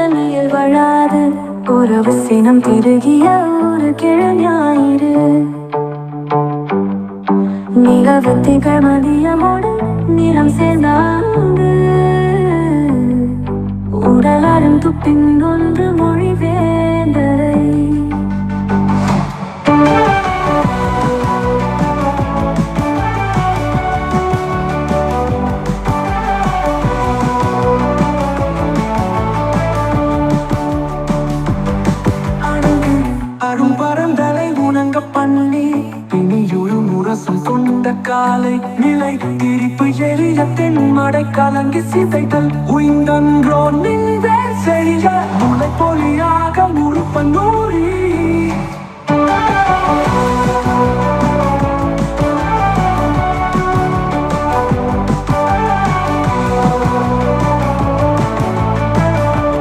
தனியில் வழாது உறவு சினம் திருகிய ஒரு கிழஞாயிறு நிலவு திகழ் மதியமோடு நிறம் சேர்ந்தாங்க. உடலாரும் துப்பின் ஒன்று மொழிவே அரும்பரந்தலை உணங்க பண்ணி பிணியுள் முரசும் கொண்ட காலை நிலை திரிப்பு எரிய தென்மடை கலங்கி சிதைதல். உயிர்ந்தன்றோ நின்றே செய்ய முளை பொலியாக முழுப்ப நூறு